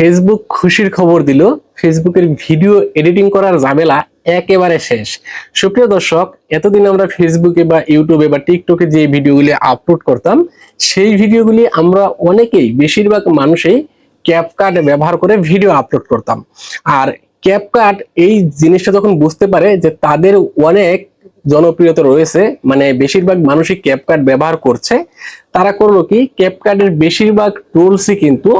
Facebook খুশির খবর দিল। ফেসবুকের ভিডিও এডিটিং করার ঝামেলা একেবারে শেষ। সুপ্রিয় দর্শক, এতদিন আমরা ফেসবুকে বা ইউটিউবে বা টিকটকে যে ভিডিওগুলি আপলোড করতাম, সেই ভিডিওগুলি আমরা অনেকেই, বেশিরভাগ মানুষই ক্যাপকাট ব্যবহার করে ভিডিও আপলোড করতাম। আর ক্যাপকাট এই জিনিসটা যখন বুঝতে পারে যে তাদের অনেক জনপ্রিয়তা রয়েছে মানে বেশিরভাগ মানুষই ক্যাপকাট ব্যবহার করছে, তারা করল কি ক্যাপকাটের বেশিরভাগ টুলসই কিন্তু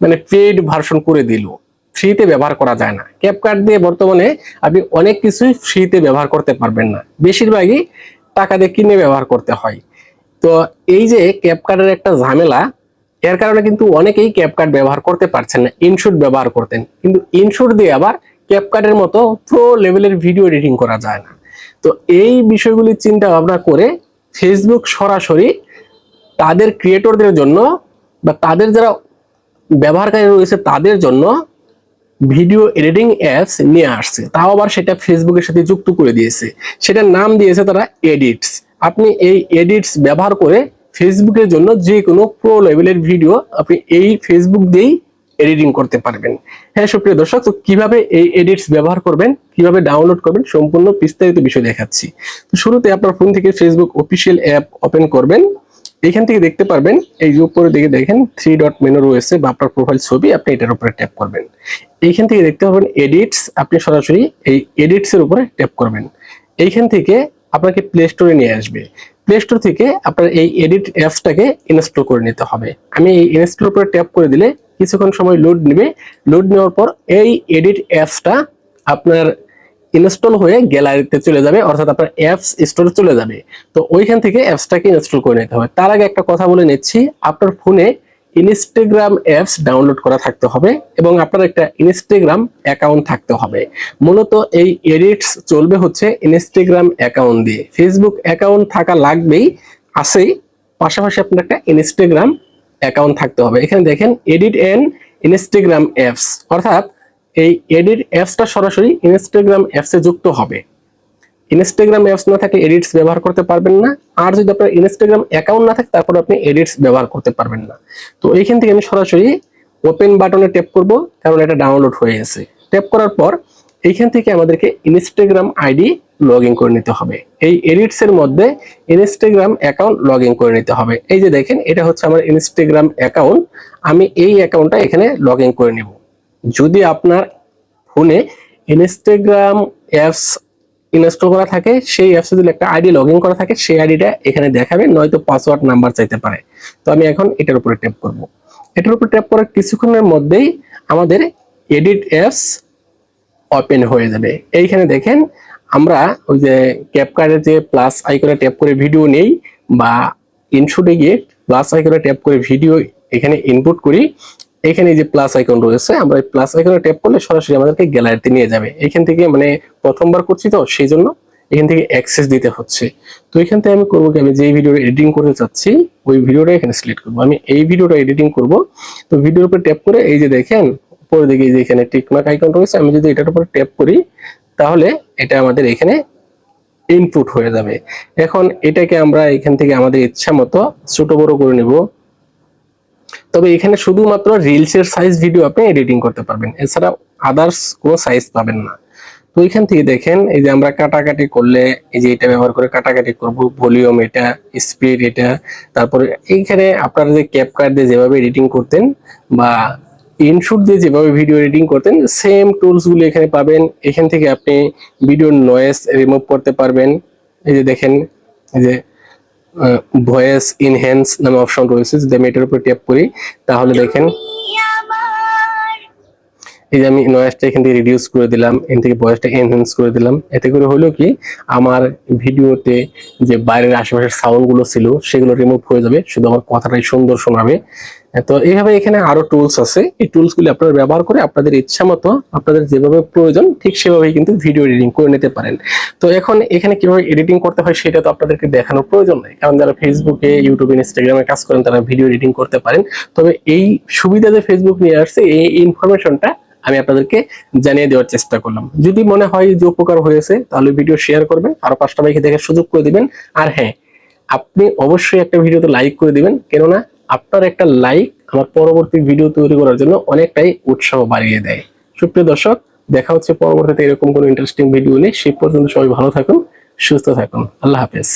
মানে পেইড ভার্সন করে দিল। ফ্রিতে ব্যবহার করা যায় না। ক্যাপকাট দিয়ে বর্তমানে আপনি অনেক কিছুই ফ্রিতে ব্যবহার করতে পারবেন না। বেশিরভাগই টাকা দিয়ে কিনে ব্যবহার করতে হয়। তো এই যে ক্যাপকাটের একটা ঝামেলা, এর কারণে কিন্তু অনেকেই ক্যাপকাট ব্যবহার করতে পারছেন না ইনশুট ব্যবহার করতেন। কিন্তু ইনশুট দিয়ে আবার ক্যাপকাটের মতো প্রো লেভেলের ভিডিও এডিটিং করা যায় না। তো এই বিষয়গুলি চিন্তা ভাবনা করে ফেসবুক সরাসরি তাদের ক্রিয়েটরদের জন্য বা তাদের যারা ব্যবহারকারী রয়েছে তাদের জন্য ভিডিও এডিটিং অ্যাপস নিয়ে আসছে। তাও আবার সেটা ফেসবুকের সাথে যুক্ত করে দিয়েছে। সেটার নাম দিয়েছে তারা এডিটস আপনি এই এডিটস ব্যবহার করে ফেসবুকের জন্য যে কোনো প্রো লেভেলের ভিডিও আপনি এই ফেসবুক দিয়েই এডিটিং করতে পারবেন। হ্যাঁ সুপ্রিয় দর্শক, তো কীভাবে এই এডিটস ব্যবহার করবেন, কীভাবে ডাউনলোড করবেন, সম্পূর্ণ বিস্তারিত বিষয় দেখাচ্ছি। তো শুরুতে আপনার ফোন থেকে ফেসবুক অফিসিয়াল অ্যাপ ওপেন করবেন। এখান থেকে দেখতে পারবেন, এই যে উপরে দিকে দেখেন থ্রি ডট মেনু রয়েছে বা আপনার প্রোফাইল ছবি, আপনি এটার উপরে ট্যাপ করবেন। এইখান থেকে দেখতে পাবেন এডিটস আপনি সরাসরি এই এডিটস এর উপরে ট্যাপ করবেন। এইখান থেকে আপনাকে প্লে স্টোরে নিয়ে আসবে। প্লে স্টোর থেকে আপনার এই এডিট অ্যাপসটাকে ইনস্টল করে নিতে হবে। আমি এই ইনস্টল উপরে ট্যাপ করে দিলে কিছুক্ষণ সময় লোড নেবে। লোড নেওয়ার পর এই এডিট অ্যাপসটা আপনার ইনস্টল হয়ে গ্যালারিতে চলে যাবে, অর্থাৎ আপনার অ্যাপস স্টোরে চলে যাবে। তো ওইখান থেকে অ্যাপসটাকে ইনস্টল করে নিতে হবে। তার আগে একটা কথা বলে নিচ্ছি, আপনার ফোনে ইনস্টাগ্রাম অ্যাপস ডাউনলোড করা থাকতে হবে এবং আপনার একটা ইনস্টাগ্রাম অ্যাকাউন্ট থাকতে হবে। মূলত এই এডিটস চলবে হচ্ছে ইনস্টাগ্রাম অ্যাকাউন্ট দিয়ে। ফেসবুক অ্যাকাউন্ট থাকা লাগবেই আছেই পাশাপাশি আপনার একটা ইনস্টাগ্রাম অ্যাকাউন্ট থাকতে হবে। এখানে দেখেন এডিট এন্ড ইনস্টাগ্রাম অ্যাপস অর্থাৎ এই এডিট অ্যাপসটা সরাসরি ইনস্টাগ্রাম অ্যাপসে যুক্ত হবে। ইনস্টাগ্রাম অ্যাপস না থাকলে এডিটস ব্যবহার করতে পারবেন না। আর যদি আপনার ইনস্টাগ্রাম অ্যাকাউন্ট না থাকে, তারপর আপনি এডিটস ব্যবহার করতে পারবেন না। তো এইখান থেকে আমি সরাসরি ওপেন বাটনে ট্যাপ করব, কারণ এটা ডাউনলোড হয়ে গেছে। ট্যাপ করার পর এইখান থেকে আমাদেরকে ইনস্টাগ্রাম আইডি লগ করে নিতে হবে। এই এডিটস এর মধ্যে ইনস্টাগ্রাম অ্যাকাউন্ট লগ করে নিতে হবে। এই যে দেখেন, এটা হচ্ছে আমার ইনস্টাগ্রাম অ্যাকাউন্ট আমি এই অ্যাকাউন্টটা এখানে লগ করে নেব। যদি আপনার ফোনে ইনস্টাগ্রাম অ্যাপস ইনস্টল করা থাকে, সেই অ্যাপসে যদি একটা আইডি লগ ইন করা থাকে, সেই আইডিটা এখানে দেখাবে, নয়তো পাসওয়ার্ড নাম্বার চাইতে পারে। তো আমি এখন এটার উপরে ট্যাপ করব। এটার উপর ট্যাপ করার কিছুক্ষণের মধ্যেই আমাদের এডিট অ্যাপস ওপেন হয়ে যাবে। এইখানে দেখেন, আমরা ওই যে ক্যাপকার্ডের যে প্লাস আইকনে ট্যাপ করে ভিডিও নেই, বা ইনশুটে গিয়ে প্লাস আইকনে ট্যাপ করে ভিডিও এখানে ইনপুট করি। এখানে যে প্লাস আইকন রয়েছে, আমরা এই প্লাস আইকনে ট্যাপ করলে সরাসরি আমাদেরকে গ্যালারিতে নিয়ে যাবে। এখান থেকে মানে প্রথমবার করছি তো, সেই জন্য এখান থেকে অ্যাক্সেস দিতে হচ্ছে। তো এখান থেকে আমি করব কি, আমি যেই ভিডিও এডিটিং করতে চাচ্ছি, ওই ভিডিওটা এখানে সিলেক্ট করব। আমি এই ভিডিওটা এডিটিং করব। তো ভিডিওর উপর ট্যাপ করে এই যে দেখেন, উপরের দিকে যে এখানে টিকমার্ক আইকন রয়েছে, আমি যদি এটার উপর ট্যাপ করি, তাহলে এটা আমাদের এখানে ইনপুট হয়ে যাবে। এখন এটাকে আমরা এখান থেকে আমাদের ইচ্ছা মতো ছোট বড় করে নিব। তবে এখানে শুধুমাত্র রিলসের সাইজ ভিডিও আপনি এডিটিং করতে পারবেন। এছাড়া আদার্স কোনো সাইজ পাবেন না। তো এখান থেকে দেখেন, এই যে আমরা কাটাকাটি করলে, এই যে এটা ব্যবহার করে কাটাকাটি করব ভলিউম এটা স্পিড এটা, তারপরে এইখানে আপনারা যে ক্যাপকার্ড দিয়ে যেভাবে এডিটিং করতেন বা ইনশুট দিয়ে যেভাবে ভিডিও এডিটিং করতেন সেম টুলসগুলো এখানে পাবেন। এখান থেকে আপনি ভিডিওর নয়েজ রিমুভ করতে পারবেন। এই যে দেখেন, এই যে ভয়েস ইনহ্যান্স নামে অপশন রয়েছে, যদি আমি এটার উপর ট্যাপ করি, তাহলে দেখেন, এই যে আমি নয়েজটা এখান থেকে রিডিউস করে দিলাম, এখান থেকে ভয়েসটা এনহ্যান্স করে দিলাম, এতে করে হলো কি, আমার ভিডিওতে যে বাইরের আশেপাশের সাউন্ডগুলো ছিল, সেগুলো রিমুভ হয়ে যাবে, শুধু আমার কথাটাই সুন্দর শোনাবে। তো এইভাবে এখানে আরও টুলস আছে। এই টুলস গুলি আপনারা ব্যবহার করে আপনাদের ইচ্ছা মতো আপনাদের যেভাবে প্রয়োজন, ঠিক সেভাবেই কিন্তু ভিডিও এডিটিং করে নিতে পারেন। তো এখন এখানে কীভাবে এডিটিং করতে হয় সেটা তো আপনাদেরকে দেখানোর প্রয়োজন নেই। কারণ যারা ফেসবুকে ইউটিউবে ইনস্টাগ্রামে কাজ করেন, তারা ভিডিও এডিটিং করতে পারেন। তবে এই সুবিধা যে ফেসবুক নিয়ে আসছে, এই ইনফরমেশনটা আমি আপনাদেরকে জানিয়ে দেওয়ার চেষ্টা করলাম। যদি মনে হয় যে উপকার হয়েছে, তাহলে ভিডিও শেয়ার করবেন, আরও পাঁচটা বাইকে দেখার সুযোগ করে দিবেন। আর হ্যাঁ আপনি অবশ্যই একটা ভিডিওতে লাইক করে দিবেন। কেননা আপনার একটা লাইক আমার পরবর্তী ভিডিও তৈরি করার জন্য অনেকটাই উৎসাহ বাড়িয়ে দেয়। সুপ্রিয় দর্শক, দেখা হচ্ছে পরবর্তীতে এরকম কোনো ইন্টারেস্টিং ভিডিও নিয়ে। সেই পর্যন্ত সবাই ভালো থাকুন, সুস্থ থাকুন। আল্লাহ হাফেজ।